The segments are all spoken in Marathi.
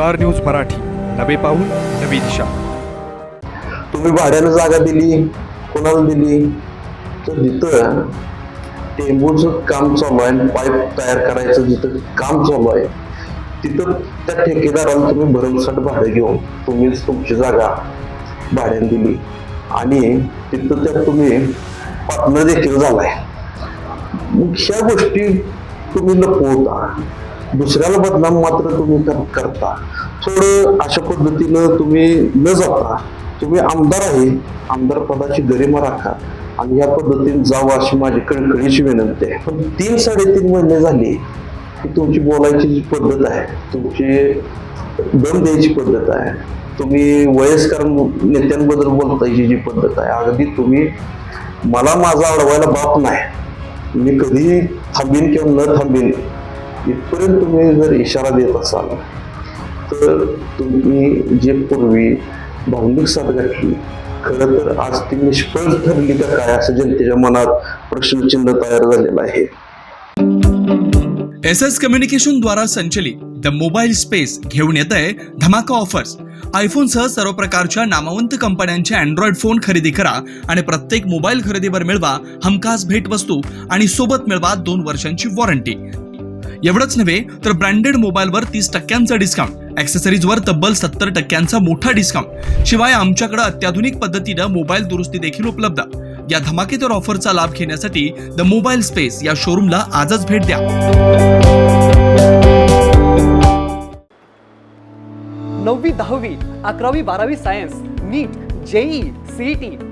Star news Marathi. नवे पाऊल नवी दिशा. तुम्ही भाड्यानं जागा दिली कोणाला दिली? तर जिथं टेंबूचं काम चालू आहे पाईप तयार करायचं जिथं काम चालू आहे तिथं त्या ठेकेदाराला तुम्ही भरमसाठ भाडं घेऊन तुम्हीच तुमची जागा भाड्याने दिली. आणि तिथं त्यात तुम्ही पार्टनर देखील झालाय. मग ह्या गोष्टी तुम्ही लपवता. दुसऱ्याला बदनाम मात्र तुम्ही कर- करता. थोडं अशा पद्धतीनं तुम्ही न जाता तुम्ही आमदार आहे आमदार पदाची गरिमा राखा आणि या पद्धतीने जावं अशी माझी कळकळीची विनंती आहे. पण तीन साडेतीन महिने झाली की तुमची बोलायची जी पद्धत आहे तुमची दम द्यायची पद्धत आहे तुम्ही वयस्कर नेत्यांबद्दल बोलतायची जी पद्धत आहे अगदी तुम्ही मला माझा अडवायला बाप नाही. मी कधी थांबीन किंवा न थांबीन इथपर्यंत तुम्ही जर इशारा देत असाल तर तुम्ही जे पूर्वी भावनिक साथ घातली खरं तर आज ती निष्फळ ठरली का काय असं जनतेच्या मनात प्रश्नचिन्ह तयार झालेलं आहे. एस एस कम्युनिकेशन द्वारा संचलित द मोबाईल स्पेस घेऊन येत आहे धमाका ऑफर्स. आयफोनसह सर्व प्रकारच्या नामवंत कंपन्यांचे अँड्रॉइड फोन खरेदी करा आणि प्रत्येक मोबाईल खरेदीवर मिळवा हमखास भेटवस्तू आणि सोबत मिळवा दोन वर्षांची वॉरंटी एवढंच नव्हे तर ब्रँडेड मोबाईलवर तीस टक्क्यांचा डिस्काउंट ॲक्सेसरीजवर तब्बल सत्तर टक्क्यांचा मोठा डिस्काउंट शिवाय आमच्याकडे अत्याधुनिक पद्धतीनं मोबाईल दुरुस्ती देखील उपलब्ध. या धमाकेदार ऑफरचा लाभ घेण्यासाठी द मोबाईल स्पेस या शोरूमला आजच भेट द्या. नववी दहावी अकरावी बारावी science NEET JEE CET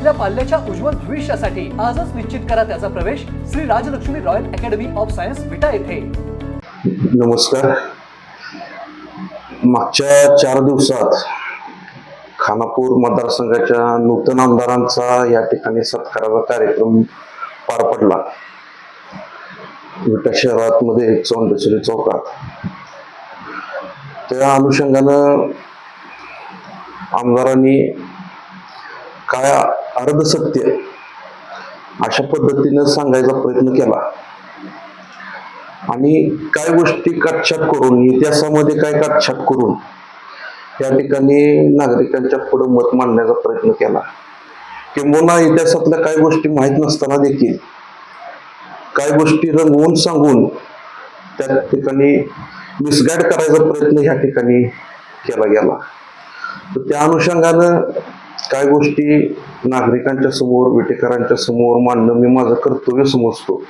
आपल्या पाल्याच्या उज्ज्वल भविष्यासाठी आजच निश्चित करा त्याचा प्रवेश Shri Rajalakshmi royal academy of science Vita येथे. नमस्कार. मागच्या चार दिवसात खानापूर मतदारसंघाच्या नूतन आमदारांचा या ठिकाणी सत्काराचा कार्यक्रम पार पडला. विटा शहरात मध्ये चौंडेश्वरी चौकात. त्या अनुषंगानं आमदारांनी काय अर्धसत्य अशा पद्धतीनं सांगायचा प्रयत्न केला. आणि काय गोष्टी काटछाट करून इतिहासामध्ये काय काटछाट करून त्या ठिकाणी नागरिकांच्या पुढे मत मांडण्याचा प्रयत्न केला. किंबहुना इतिहासातल्या काही गोष्टी माहीत नसताना देखील काही गोष्टी रंगवून सांगून त्या ठिकाणी मिसगाईड करायचा प्रयत्न ह्या ठिकाणी केला गेला. तर त्या अनुषंगानं काय गोष्टी नागरिकांच्या समोर विटेकरांच्या समोर मांडणं मी माझं कर्तव्य समजतो.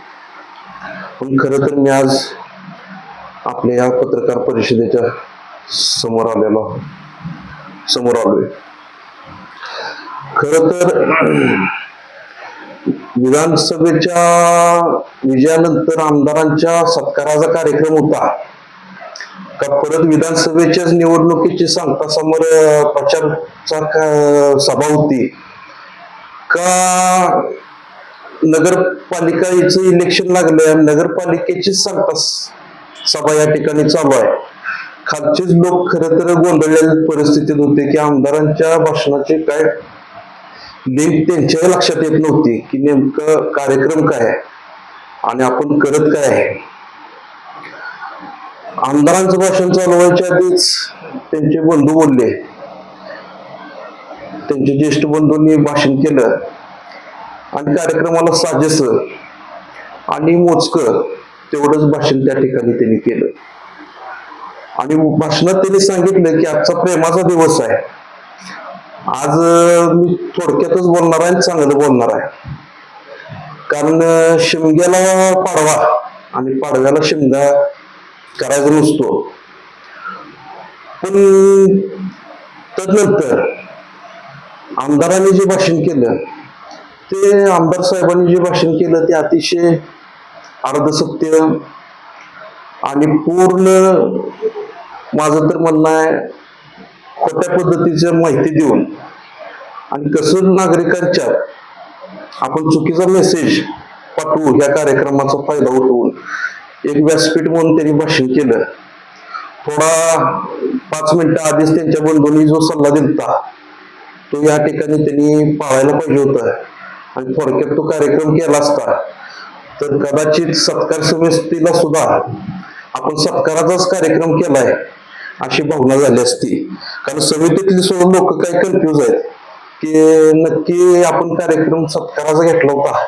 पण खरं तर मी आज आपल्या या पत्रकार परिषदेच्या समोर आलेलो समोर आलोय. खर तर विधानसभेच्या विजयानंतर आमदारांच्या सत्काराचा कार्यक्रम होता. का परत विधानसभेच्याच निवडणुकीची सांगता समोर प्रचार प्रचारचा सभा होती. का नगरपालिकेचं इलेक्शन लागले नगरपालिकेची सांगता सभा या ठिकाणी चालू आहे? खालचेच लोक खरं तर गोंधळलेल्या परिस्थितीत होते की आमदारांच्या भाषणाचे काय लिंक त्यांच्या लक्षात येत नव्हती की नेमकं कार्यक्रम काय आहे आणि आपण करत काय आहे? आमदारांचं भाषण चालू व्हायच्या आधीच त्यांचे बंधू बोलले. त्यांचे ज्येष्ठ बंधूंनी भाषण केलं. आणि कार्यक्रमाला साजेस आणि मोजकं तेवढंच भाषण त्या ठिकाणी त्यांनी केलं. आणि भाषणात त्यांनी सांगितलं की आजचा प्रेमाचा दिवस आहे. आज मी थोडक्यातच बोलणार आहे आणि चांगलं बोलणार आहे. कारण शिमग्याला पाडवा आणि पाडव्याला शिमगा करायचा नसतो पण तदनंतर आमदारांनी जे भाषण केलं ते आमदार साहेबांनी जे भाषण केलं ते अतिशय अर्धसत्य आणि पूर्ण माझं तर म्हणणं आहे खोट्या पद्धतीची माहिती देऊन आणि कसं नागरिकांच्या आपण चुकीचा मेसेज पाठवू या कार्यक्रमाचा फायदा उठवून एक व्यासपीठ म्हणून त्यांनी भाषण केलं. थोडा पाच मिनिटं आधीच त्यांच्या बंधूंनी जो सल्ला दिलता तो या ठिकाणी त्यांनी पाळायला पाहिजे होता. आणि थोडक्यात तो कार्यक्रम केला असता तर कदाचित सत्कार समितीला सुद्धा आपण सत्काराचाच कार्यक्रम केलाय अशी भावना झाली असती. कारण समितीतली सुद्धा लोक काय कन्फ्युज आहेत की नक्की आपण कार्यक्रम सत्काराचा घेतला होता.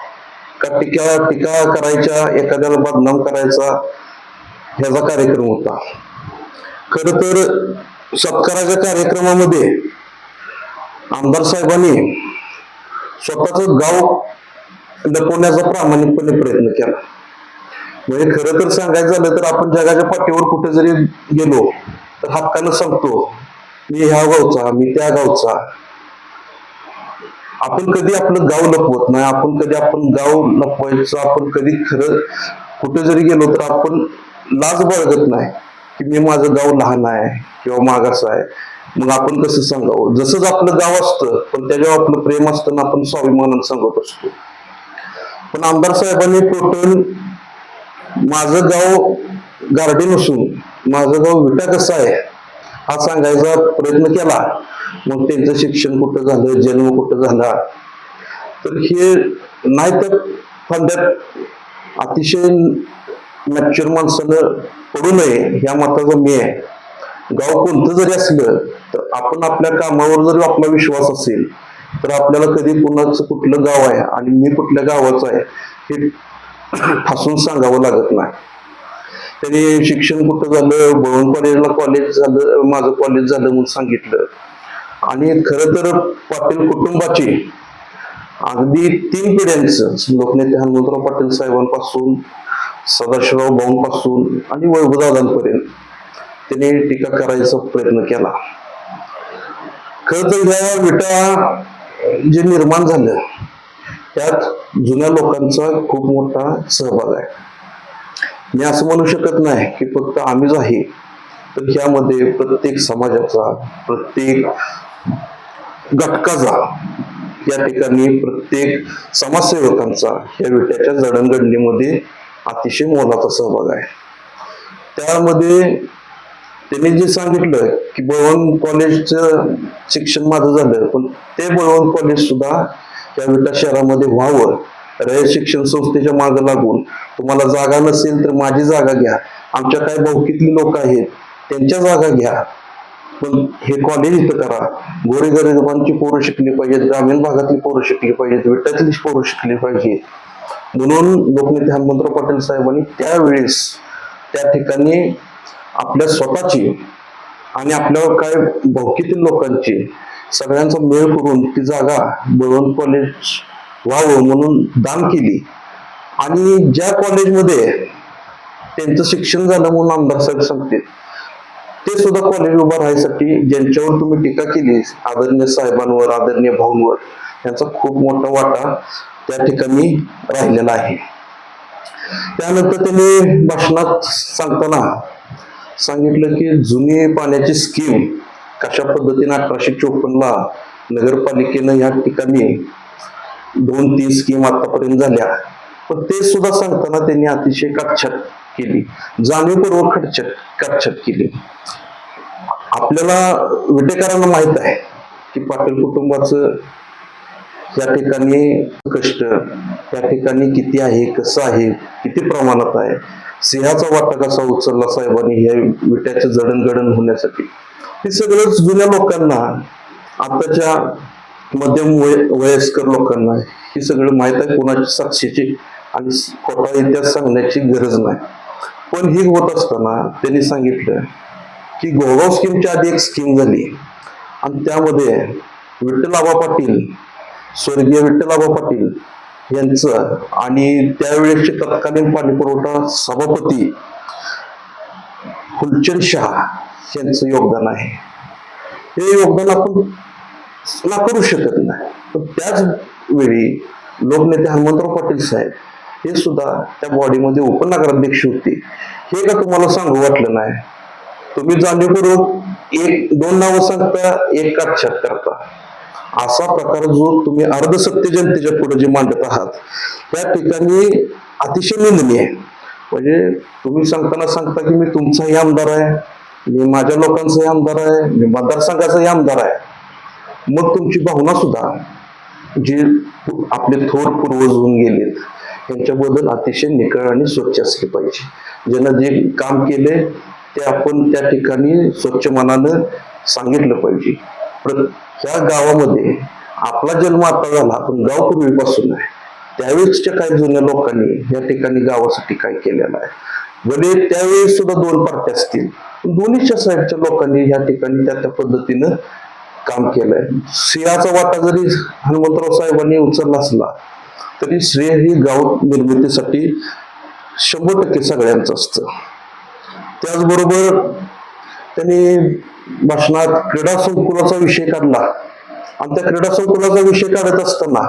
का टीका टीका करायच्या एखाद्याला बदनाम करायचा ह्याचा कार्यक्रम होता. खर तर सत्काराच्या कार्यक्रमामध्ये आमदार साहेबांनी स्वतःच गाव लपवण्याचा प्रामाणिकपणे प्रयत्न केला. म्हणजे खरं तर सांगायचं झालं तर आपण जगाच्या पाठीवर कुठे जरी गेलो तर हक्कानं सांगतो मी ह्या गावचा मी त्या गावचा आपण कधी आपलं गाव लपवत नाही आपण कधी आपण गाव लपवायचं आपण कधी खरं कुठे जरी गेलो तर आपण लाज बाळगत नाही की मी माझं गाव लहान आहे किंवा मागास आहे. मग आपण कसं सांगावं? जसंच आपलं गाव असतं पण त्याच्यावर आपलं प्रेम असताना आपण स्वाभिमानानं सांगत असतो. पण आमदार साहेबांनी टोटल माझं गाव गार्डन असून माझं गाव विटा कसं आहे हा सांगायचा प्रयत्न केला. मग त्यांचं शिक्षण कुठं झालं जन्म कुठं झाला? तर हे नाही तर फांद्यात अतिशय मॅच्युअर माणसानं पडू नये ह्या मताचा मी आहे. गाव कोणतं जरी असलं तर आपण आपल्या कामावर जरी आपला विश्वास असेल तर आपल्याला कधी कुणाचं कुठलं गाव आहे आणि मी कुठल्या गावाचं आहे हे ठासून सांगावं लागत नाही. त्यांनी शिक्षण कुठं झालं भवन कॉलेजला कॉलेज झालं माझं कॉलेज झालं म्हणून सांगितलं. आणि खर तर पाटील कुटुंबाची अगदी तीन पिढ्यांचं लोकनेते हनुमंतराव पाटील साहेबांपासून सदाशिवराव भाऊंपासून आणि वैभवदादांपर्यंत त्याने टीका करायचा प्रयत्न केला. खरं तर ह्या विटा जे निर्माण झालं त्यात जुन्या लोकांचा खूप मोठा सहभाग आहे. मी असं म्हणू शकत नाही की फक्त आम्हीच आहे तर ह्यामध्ये प्रत्येक समाजाचा प्रत्येक घटकाचा या ठिकाणी प्रत्येक समाजसेवकांचा या विट्याच्या जडणघडणीमध्ये अतिशय मोलाचा सहभाग आहे. त्यामध्ये त्यांनी जे सांगितलं की बळवंत कॉलेजचं शिक्षण माझं झालं पण ते बळवंत कॉलेज सुद्धा या विटा शहरामध्ये व्हावं. रयत शिक्षण संस्थेच्या मागे लागून तुम्हाला जागा नसेल तर माझी जागा घ्या. आमच्या काही भाऊकीतली लोक आहेत त्यांच्या जागा घ्या. पण हे कॉलेज इथं करा. गोरेगरिबांची पोरं शिकली पाहिजेत ग्रामीण भागातली पोरं शिकली पाहिजेत विट्यातली पोरं शिकली पाहिजेत. म्हणून लोकनेते हनुमंतराव पाटील साहेबांनी त्यावेळेस त्या ठिकाणी आपल्या स्वतःची आणि आपल्यावर काय भौकीतील लोकांची सगळ्यांचा मेळ करून ती जागा बळवंत कॉलेज व्हावं म्हणून दान केली. आणि ज्या कॉलेजमध्ये त्यांचं शिक्षण झालं म्हणून आमदार साहेब सांगते ते सुद्धा कॉलेज उभं राहायसाठी ज्यांच्यावर तुम्ही टीका केली आदरणीय साहेबांवर आदरणीय भाऊंवर यांचा खूप मोठा वाटा त्या ठिकाणी राहिलेला आहे. त्यानंतर त्यांनी भाषणात सांगताना सांगितलं की जुनी पाण्याची स्कीम कशा पद्धतीने अठराशे चोपन्नला नगरपालिकेनं या ठिकाणी दोन तीन स्कीम आतापर्यंत झाल्या. पण ते सुद्धा सांगताना त्यांनी अतिशय काटछाट केली. जाणीवपूर्वक खटछट काटछाट केली. आपल्याला विटेकरांना माहीत आहे की पाटील कुटुंबाचं या ठिकाणी कष्ट त्या ठिकाणी किती आहे कसं आहे किती प्रमाणात आहे सिंहाचा वाटा कसा उचलला साहेबांनी हे विट्याचं जडणघडण होण्यासाठी? हे सगळंच जुन्या लोकांना आताच्या मध्यम वय वयस्कर लोकांना हे सगळं माहीत आहे कोणाची साक्षीची आणि खोटा इतिहास सांगण्याची गरज नाही. पण ही होत असताना त्यांनी सांगितलं की गोगाव स्कीमच्या आधी एक स्कीम झाली. आणि त्यामध्ये विठ्ठलाबा पाटील स्वर्गीय विठ्ठलाबा पाटील यांचं आणि त्यावेळेसचे तत्कालीन पाणी पुरवठा सभापती फुलचंद शहा यांचं योगदान आहे. हे योगदान आपण नाकारू शकत नाही. पण त्याच वेळी लोकनेते हनुमंतराव पाटील साहेब हे सुद्धा त्या बॉडीमध्ये उपनगराध्यक्ष होते. हे का तुम्हाला सांगू वाटलं नाही? तुम्ही जाणीव करून एक दोन नावं सांगता एक काटछाट करता. असा प्रकार जो तुम्ही अर्धसत्य जनतेच्या पुढे जे मांडत आहात त्या ठिकाणी अतिशय निंदनीय आहे. म्हणजे तुम्ही सांगताना सांगता की मी तुमचाही आमदार आहे मी माझ्या लोकांचाही आमदार आहे मी मतदारसंघाचाही आमदार आहे. मग तुमची भावना सुद्धा जे आपले थोर पूर्वज होऊन गेलेत यांच्याबद्दल अतिशय निकळ आणि स्वच्छ असली पाहिजे. ज्यांना जे काम केले ते आपण त्या ठिकाणी स्वच्छ मनानं सांगितलं पाहिजे. ह्या गावामध्ये आपला जन्म आता झाला पण गाव पूर्वीपासून आहे. त्यावेळेसच्या काही जुन्या लोकांनी या ठिकाणी गावासाठी काय केलेलं आहे. भले त्यावेळेस सुद्धा दोन पार्ट्या असतील दोन्हीच्या साईडच्या लोकांनी या ठिकाणी त्या त्या पद्धतीनं काम केलंय. सिंहाचा वाटा जरी हनुमंतराव साहेबांनी उचलला असला तरी श्रेय ही गाव निर्मितीसाठी शंभर टक्के सगळ्यांचं असतं. त्याचबरोबर त्यांनी भाषणात क्रीडा संकुलाचा विषय काढला. आणि त्या क्रीडा संकुलाचा विषय काढत असताना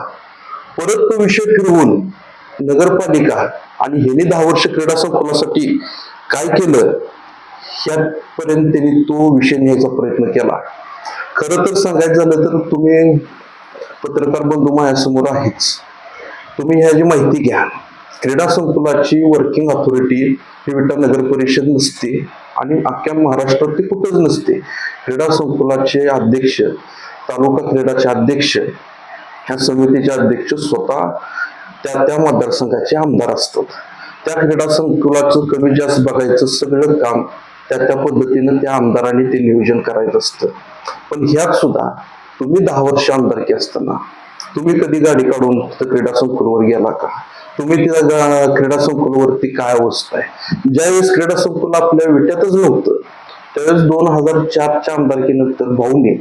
परत तो विषय फिरवून नगरपालिका आणि ह्यांनी दहा वर्ष क्रीडा संकुलासाठी काय केलं ह्यापर्यंत त्यांनी तो विषय न्यायचा प्रयत्न केला. खरं तर सांगायचं झालं तर तुम्ही पत्रकार बंधू माझ्यासमोर आहेच. तुम्ही ह्याची माहिती घ्या. क्रीडा संकुलाची वर्किंग अथॉरिटी ही विटा नगर परिषद नसते आणि अख्ख्या महाराष्ट्रात ती कुठंच नसते. क्रीडा संकुलाचे अध्यक्ष तालुका क्रीडाचे अध्यक्ष ह्या समितीचे अध्यक्ष स्वतः त्या त्या मतदारसंघाचे आमदार असतात. त्या क्रीडा संकुलाचं कमी जास्त बघायचं सगळं काम त्या त्या पद्धतीनं त्या आमदारांनी ते नियोजन करायचं असतं. पण ह्यात सुद्धा तुम्ही दहा वर्ष आमदारकी असताना तुम्ही कधी गाडी काढून क्रीडा संकुलवर गेला का? तुम्ही त्या क्रीडा संकुलवरती काय अवस्था आहे ज्यावेळेस क्रीडा संकुल आपल्या विट्यातच नव्हतं त्यावेळेस दोन हजार चारच्या आमदारकीनंतर भाऊनी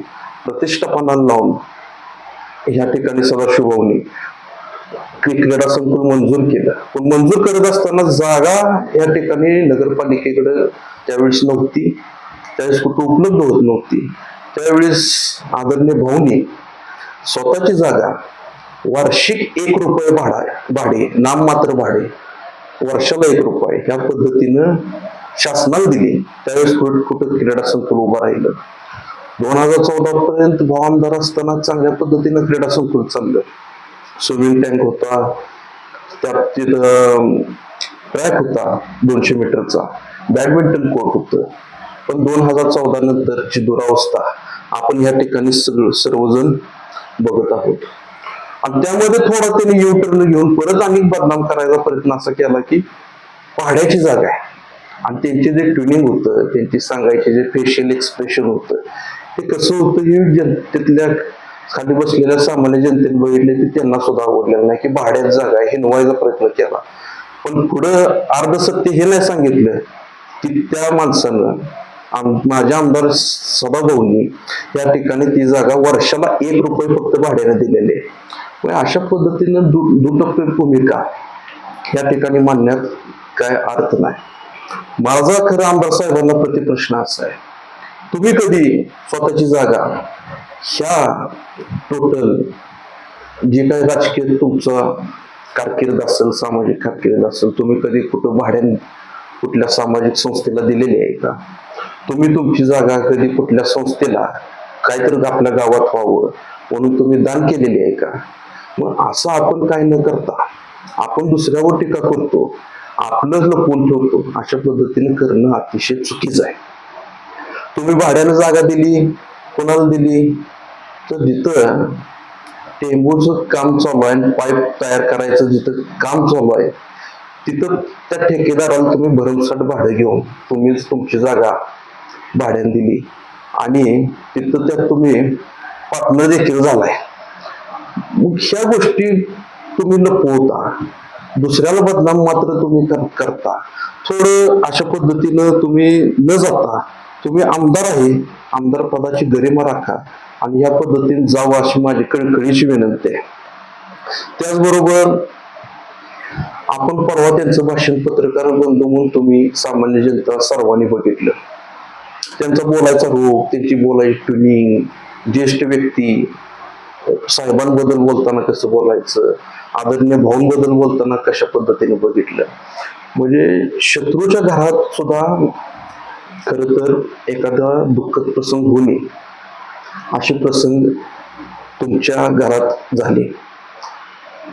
प्रतिष्ठापनाला लावून ह्या ठिकाणी सदाशिव भाऊनी क्री- क्रीडा संकुल मंजूर केलं. पण मंजूर करत असताना जागा या ठिकाणी नगरपालिकेकडे त्यावेळेस नव्हती त्यावेळेस कुठं उपलब्ध होत नव्हती. त्यावेळेस आदरणीय भाऊनी स्वतःची जागा वार्षिक एक रुपये भाडा भाडे नाममात्र भाडे. वर्षाला एक रुपये. ह्या पद्धतीनं शासनाला दिली. त्यावेळेस कुठं कुठं क्रीडा संकुल उभं राहिलं. दोन हजार चौदा पर्यंत भाव आमदार असताना चांगल्या पद्धतीनं क्रीडा संकुल चाललं. स्विमिंग टँक होता. त्यात तिथं ट्रॅक होता दोनशे मीटरचा बॅडमिंटन कोर्ट होतं. पण दोन हजार चौदा नंतरची दुरावस्था. आपण या ठिकाणी सगळं सर्वजण बघत आहोत. आणि त्यामध्ये थोडा त्यांनी युटर्न घेऊन परत अनेक बदनाम करायचा प्रयत्न असा केला की भाड्याची जागा आहे आणि त्यांचे जे ट्युनिंग होतं त्यांची सांगायचे जे फेशियल एक्सप्रेशन होतं ते कसं होतं हे जनतेतल्या खाली बसलेल्या सामान्य जनतेने बघितले ते त्यांना सुद्धा आवडलेलं नाही की भाड्यात जागा आहे हिनवायचा प्रयत्न केला पण पुढं अर्ध सत्य हे नाही सांगितलं की त्या माणसानं आम- माझ्या आमदार सदाभाऊंनी या ठिकाणी ती जागा वर्षाला एक रुपये फक्त भाड्याने दिलेले आहे. अशा पद्धतीनं दु दुटप्पी भूमिका या ठिकाणी मांडण्यात काय अर्थ नाही. माझा खरं आमदार साहेबांना प्रतिप्रश्न असा आहे. तुम्ही कधी स्वतःची जागा ह्या टोटल जे काही राजकीय तुमचा कारकीर्द असेल सामाजिक कारकीर्द असेल तुम्ही कधी कुठं भाड्याने कुठल्या सामाजिक संस्थेला दिलेली आहे का? तुम्ही तुमची जागा कधी कुठल्या संस्थेला काहीतरी आपल्या गावात व्हावं म्हणून तुम्ही दान केलेली आहे का? मग असं आपण काय न करता आपण दुसऱ्यावर टीका करतो आपलं लपवून ठेवतो अशा पद्धतीने करणं अतिशय चुकीचं आहे. तुम्ही भाड्यानं जागा दिली कोणाला दिली तर जिथं टेंबूचं काम चालू आहे पाईप तयार करायचं जिथं काम चालू आहे तिथं त्या ठेकेदाराला तुम्ही भरमसाठ भाडं घेऊन तुम्हीच तुमची जागा भाड्याने दिली. आणि तिथं त्यात तुम्ही पार्टनर देखील झालाय. ह्या गोष्टी तुम्ही लपवता. दुसऱ्याला बदनाम मात्र तुम्ही कर- करता. थोडं अशा पद्धतीनं तुम्ही न जाता तुम्ही आमदार आहे आमदार पदाची गरिमा राखा आणि या पद्धतीने जावं अशी माझी कळकळीची विनंती आहे. त्याचबरोबर आपण परवा त्यांचं भाषण पत्रकार बंधू म्हणून तुम्ही सामान्य जनता सर्वांनी बघितलं. त्यांचा बोलायचा रूप त्यांची बोलायची ट्युनिंग ज्येष्ठ व्यक्ती साहेबांबद्दल बोलताना कसं बोलायचं? आदरणीय भाऊंबद्दल बोलताना कशा पद्धतीने बघितलं? म्हणजे शत्रूच्या घरात सुद्धा खर तर एखादा दुःखद प्रसंग होऊ नये असे प्रसंग तुमच्या घरात झाले.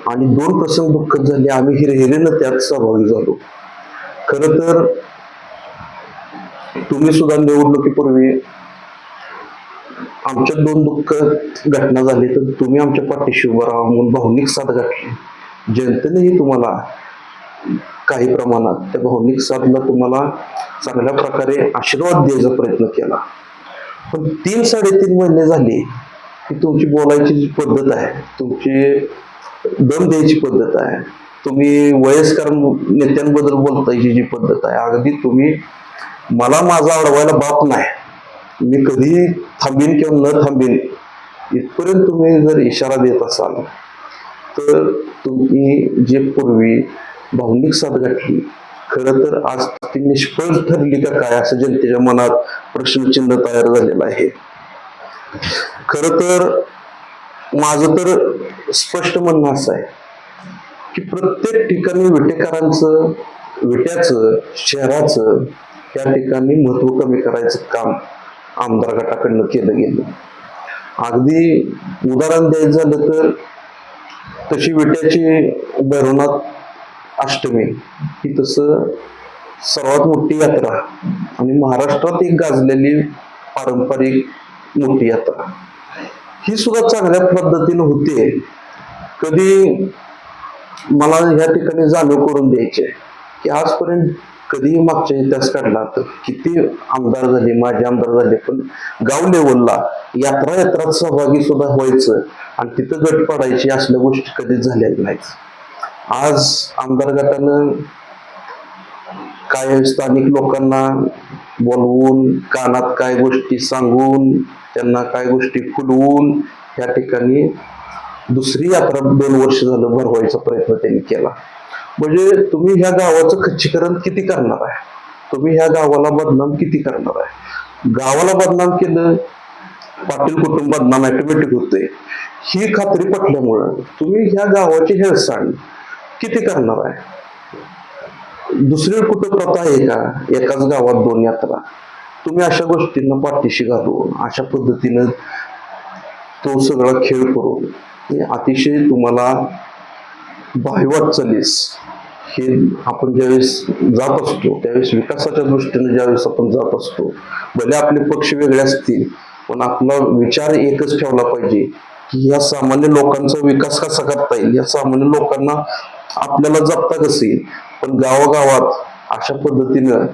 आणि दोन प्रसंग दुःखद झाले आम्ही हिरहिरेनं त्यात सहभागी झालो. खर तर तुम्ही सुद्धा निवडणुकीपूर्वी आमच्या दोन दुःख घटना झाली तर तुम्ही आमच्या पाठीशी उभं राहा म्हणून भावनिक साथ घातली. जनतेनेही तुम्हाला काही प्रमाणात त्या भावनिक साथला तुम्हाला चांगल्या प्रकारे आशीर्वाद द्यायचा प्रयत्न केला. पण तीन साडेतीन महिने झाले की तुमची बोलायची जी पद्धत आहे तुमची दम द्यायची पद्धत आहे तुम्ही वयस्कर नेत्यांबद्दल बोलतायची जी पद्धत आहे अगदी तुम्ही मला माझा अडवायला बाप नाही. मी कधी थांबीन किंवा न थांबीन इथपर्यंत तुम्ही जर इशारा देत असाल तर तुम्ही जे पूर्वी भावनिक साथ घातली खरं तर आज ती निष्फळ ठरली का काय असं जनतेच्या मनात प्रश्नचिन्ह तयार झालेलं आहे. खर तर माझं तर स्पष्ट म्हणणं असं आहे की प्रत्येक ठिकाणी विटेकरांचं विट्याचं शहराचं त्या ठिकाणी महत्त्व कमी करायचं काम आमदार गटाकडनं केलं गेलं. अगदी उदाहरण द्यायचं झालं तर तशी विट्याची भैरवनाथ अष्टमी ही तसं सर्वात मोठी यात्रा आणि महाराष्ट्रात एक गाजलेली पारंपरिक मोठी यात्रा. ही सुद्धा चांगल्या पद्धतीने होते. कधी मला ह्या ठिकाणी जाणीव करून द्यायचे की आजपर्यंत कधीही मागच्या इतिहास काढला तर किती आमदार झाले माझे आमदार झाले पण गाव लेवलला यात्रा यात्रात सहभागी सुद्धा व्हायचं आणि तिथं गट पडायची असल्या गोष्टी कधीच झालेल्या नाहीत. आज आमदार गटानं काय स्थानिक लोकांना बोलवून कानात काय गोष्टी सांगून त्यांना काय गोष्टी फुलवून या ठिकाणी दुसरी यात्रा दोन वर्ष झालं भरवायचा प्रयत्न त्यांनी केला. म्हणजे तुम्ही ह्या गावाचं खच्चीकरण किती करणार आहे? तुम्ही ह्या गावाला बदनाम किती करणार आहे? गावाला बदनाम केलं पाटील कुटुंब बदनाम ऑटोमॅटिक होते ही खात्री पटल्यामुळं तुम्ही ह्या गावाची हेळसांड किती करणार आहे? दुसरी कुठं प्रथा आहे का? एकाच गावात दोन यात्रा. तुम्ही अशा गोष्टींना पाठीशी घालून अशा पद्धतीनं तो सगळा खेळ करून अतिशय तुम्हाला भावी चालीस हे आपण ज्यावेळेस जात असतो त्यावेळेस विकासाच्या दृष्टीने ज्यावेळेस आपण जात असतो भले आपले पक्ष वेगळे असतील पण आपला विचार एकच ठेवला पाहिजे की या सामान्य लोकांचा विकास कसा करता येईल? या सामान्य लोकांना आपल्याला जपता कसं येईल? पण गावागावात अशा पद्धतीनं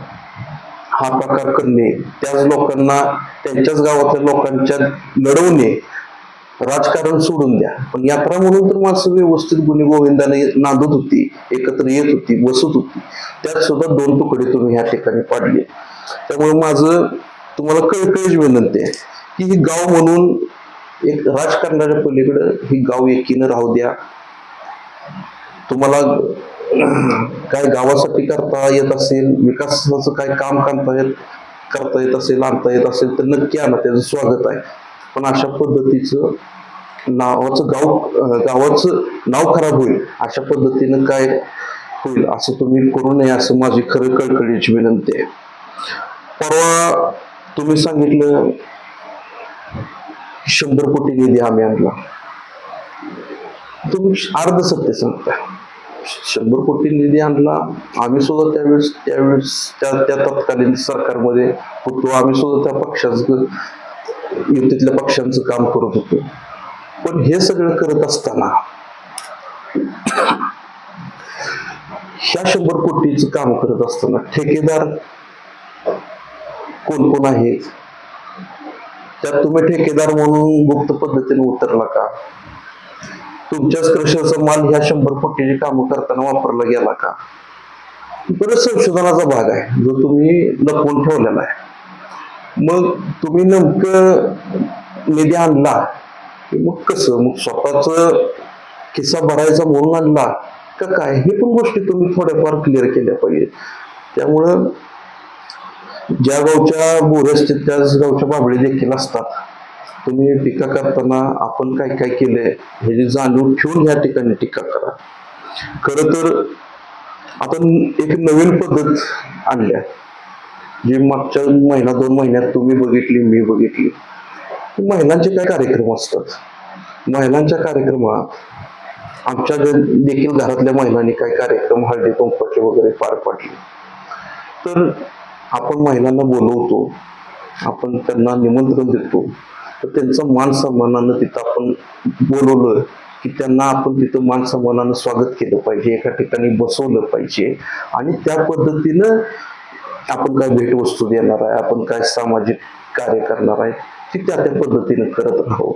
हा प्रकार करणे त्याच लोकांना त्यांच्याच गावातल्या लोकांच्या लढवणे राजकारण सोडून द्या. पण यात्रा म्हणून तर माणसं व्यवस्थित गुन्हे गोविंदाने नांदत होती एकत्र येत होती बसत होती. त्यात सुद्धा दोन तुकडे तुम्ही ह्या ठिकाणी पाडले. त्यामुळे माझं तुम्हाला कळकळीच विनंती आहे की ही गाव म्हणून एक राजकारणाच्या पलीकडे ही गाव एकीनं राहू द्या. तुम्हाला काय गावासाठी करता येत असेल विकासाचं काय काम करता येत करता येत असेल आणता येत असेल तर नक्की आणा त्याचं स्वागत आहे. पण अशा पद्धतीचं नावाचं गाव गावाचं नाव खराब होईल. अशा पद्धतीनं काय होईल असं तुम्ही करू नये असं माझी खरं कळकळीची विनंती आहे. परवा तुम्ही सांगितलं शंभर कोटी निधी आम्ही आणला. तुम्ही अर्ध सत्य सांगताय. शंभर कोटी निधी आणला आम्ही सुद्धा त्यावेळेस त्यावेळेस त्या त्या तत्कालीन सरकारमध्ये होतो. आम्ही सुद्धा त्या पक्षाच युतीतल्या पक्षांचं काम करत होतो. पण हे सगळं करत असताना ह्या शंभर कोटीच काम करत असताना ठेकेदार कोण कोण आहेत त्यात तुम्ही ठेकेदार म्हणून गुप्त पद्धतीने उतरला का? तुमच्याच क्रशरचा माल ह्या शंभर कोटीची कामं करताना वापरला गेला का? बरं संशोधनाचा भाग आहे जो तुम्ही लपवून ठेवलेला आहे. मग तुम्ही नेमकं निधी आणला. की मग कसं? मग स्वतःच किस्सा भरायचा म्हणून आणला का काय? हे पण गोष्टी तुम्ही थोड्याफार क्लिअर केल्या पाहिजे त्यामुळं ज्या गावच्या बोरे असतात त्याच गावच्या बाबळी देखील असतात. तुम्ही टीका करताना आपण काय काय केलंय हे जाणीव ठेवून ह्या ठिकाणी टीका करा. खर तर आपण एक नवीन पद्धत आणल्या. जी मागच्या महिना दोन महिन्यात तुम्ही बघितली मी बघितली. महिलांचे काय कार्यक्रम असतात? महिलांच्या कार्यक्रमात आमच्या देखील घरातल्या महिलांनी काय कार्यक्रम हळदी कुंपाचे वगैरे पार पाडले. तर आपण महिलांना बोलवतो आपण त्यांना निमंत्रण देतो. तर त्यांचं मान सन्मानानं तिथं आपण बोलवलं की त्यांना आपण तिथं मान सन्मानानं स्वागत केलं पाहिजे एका ठिकाणी बसवलं पाहिजे. आणि त्या पद्धतीनं आपण काय भेटवस्तू देणार आहे आपण काय सामाजिक कार्य करणार आहे ती त्या त्या पद्धतीनं करत आहोत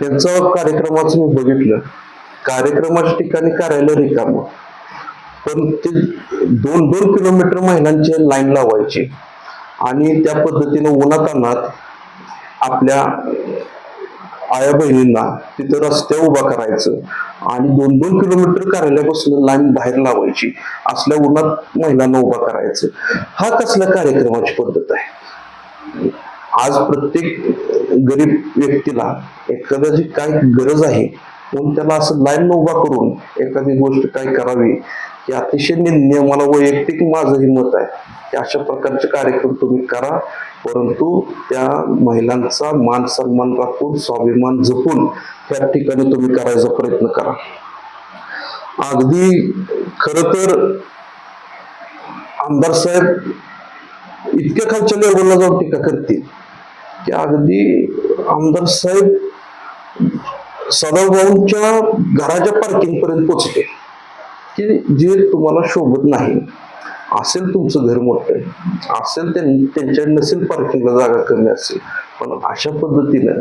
त्यांचं कार्यक्रमाचं मी बघितलं. कार्यक्रमाच्या ठिकाणी कार्यालय रिकामं. पण ते दोन दोन किलोमीटर महिलांचे लाईन लावायची. आणि त्या पद्धतीने उन्हातानात आपल्या आया बहिणींना तिथं रस्त्या उभा करायचं आणि दोन दोन किलोमीटर कार्यालयापासून लाईन बाहेर लावायची. असल्या उन्हात महिलांना उभा करायचं. हा कसल्या कार्यक्रमाची पद्धत आहे? आज प्रत्येक गरीब व्यक्तीला एखाद्याची काय गरज आहे म्हणून त्याला असं लाईन उभा करून एखादी गोष्ट काय करावी हे अतिशय निंदनीय मला वैयक्तिक माझं हे मत आहे की अशा प्रकारचे कार्यक्रम तुम्ही करा. परंतु त्या महिलांचा मान सन्मान राखून स्वाभिमान जपून त्या ठिकाणी तुम्ही करायचा प्रयत्न करा. अगदी खर तर आमदार साहेब इतक्या खालच्या लेवलला जाऊन टीका करतील की अगदी आमदार साहेब सदाभाऊंच्या घराच्या पार्किंग पर्यंत पोचले की जे तुम्हाला शोभत नाही असेल तुमचं घर मोठं असेल त्यां- त्यांच्या नसेल पार्किंगला जागा कमी असेल पण अशा पद्धतीनं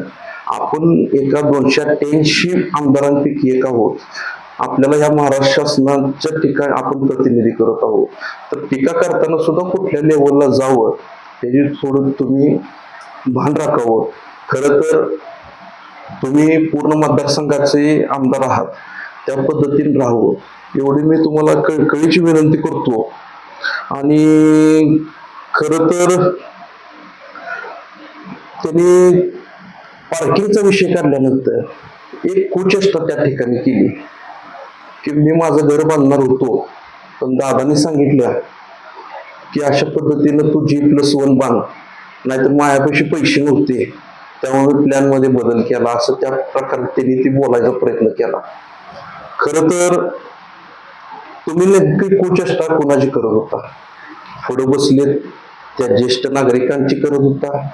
आपण एका दोनशे अठ्ठ्याऐंशी आमदारांपैकी एक आहोत. आपल्याला या महाराष्ट्र शासनाच्या ठिकाणी आपण प्रतिनिधी करत आहोत. तर टीका करताना सुद्धा कुठल्या लेवलला जावं त्याची थोडं तुम्ही भान राखावं. खरं तर तुम्ही पूर्ण मतदारसंघाचे आमदार आहात त्या पद्धतीने राहावं. एवढी मी तुम्हाला कळकळीची विनंती करतो. आणि खर तर त्यांनी पार्किंगचा विषय काढल्यानंतर एक कुचेष्टा त्या ठिकाणी केली. की मी माझं घर बांधणार होतो. पण दादाने सांगितलं की अशा पद्धतीनं तू जी प्लस वन बांध. नाहीतर माझ्यापाशी पैसे नव्हते. त्यामुळे प्लॅनमध्ये बदल केला. असं त्या प्रकारे त्यांनी ती बोलायचा प्रयत्न केला. खर तर तुम्ही नक्की कुचेष्टा कोणाची करत होता? पुढे बसलेत त्या ज्येष्ठ नागरिकांची करत होता.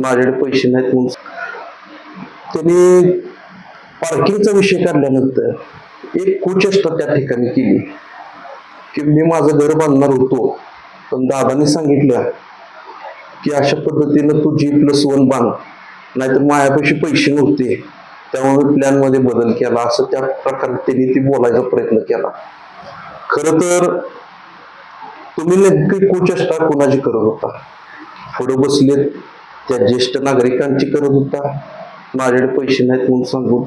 माझ्याकडे पैसे नाहीत म्हणून. त्यांनी पार्किंगचा विषय काढल्यानंतर एक कुचेष्टा त्या ठिकाणी केली? की मी माझं घर बांधणार होतो. पण दादाने सांगितलं की अशा पद्धतीनं तू जी प्लस वन बांध. नाहीतर माझ्यापाशी पैसे नव्हते. त्यामुळे प्लॅनमध्ये बदल केला. असं त्या प्रकारे त्यांनी ती बोलायचा प्रयत्न केला. खर तर तुम्ही नक्की कुचेष्टा कोणाची करत होता? पुढे बसलेत त्या ज्येष्ठ नागरिकांची करत होता? माझ्याकडे पैसे नाहीत म्हणून सांगून.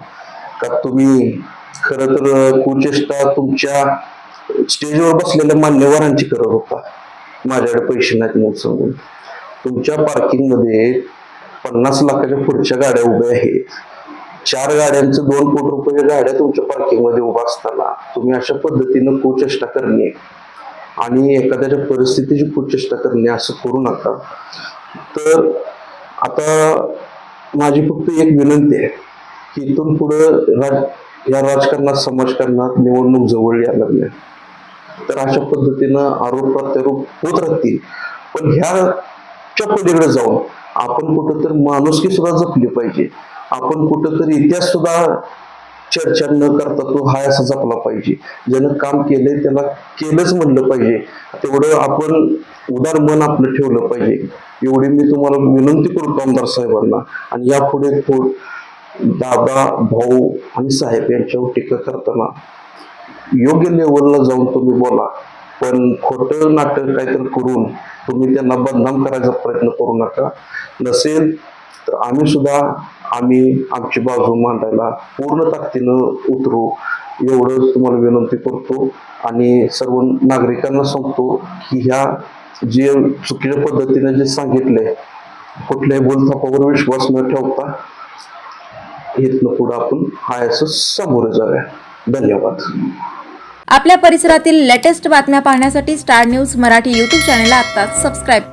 का तुम्ही खर तर कुचेष्टा तुमच्या स्टेजवर बसलेल्या मान्यवरांची करत होता? माझ्याकडे पैसे नाहीत म्हणून सांगून. तुमच्या पार्किंगमध्ये पन्नास लाखाच्या पुढच्या गाड्या उभ्या आहेत. चार गाड्यांचं दोन कोटी रुपये गाड्या तुमच्या पार्किंगमध्ये उभा असताना तुम्ही अशा पद्धतीनं कुचेष्टा करणे आणि एखाद्याच्या परिस्थितीची कुचेष्टा करणे असं करू नका. तर आता माझी फक्त एक विनंती आहे की इथून पुढं राज या राजकारणात समाजकारणात निवडणूक जवळ यायला लागल्या तर अशा पद्धतीनं आरोप प्रत्यारोप होत राहतील. पण ह्याच्या पलीकडे जाऊन आपण कुठं तर माणुसकी सुद्धा जपली पाहिजे. आपण कुठंतरी इतिहास सुद्धा चर्चा न करता तो हा असा जपला पाहिजे. ज्यानं काम केलंय त्याला केलंच म्हणलं पाहिजे. तेवढं आपण उदार मन आपलं ठेवलं पाहिजे. एवढी मी तुम्हाला विनंती करतो आमदार साहेबांना. आणि यापुढे थोड दादा भाऊ आणि साहेब यांच्यावर टीका करताना योग्य लेवलला जाऊन तुम्ही बोला. पण खोटं नाटक काहीतरी करून तुम्ही त्यांना बदनाम करायचा प्रयत्न करू नका. नसेल तर आम्ही सुद्धा आम्ही आमची बाजू मांडायला पूर्ण ताकदीनं उतरू. एवढंच तुम्हाला विनंती करतो. आणि सर्व नागरिकांना सांगतो की ह्या जे चुकीच्या पद्धतीने जे सांगितलंय कुठल्याही बोलथापावर विश्वास न ठेवता इथनं पुढं आपण हाय असं सामोरे जाऊया. धन्यवाद. आपल्या परिसरातील लेटेस्ट बातम्या पाहण्यासाठी स्टार न्यूज मराठी यूट्यूब चॅनलला आता सबस्क्राईब करा.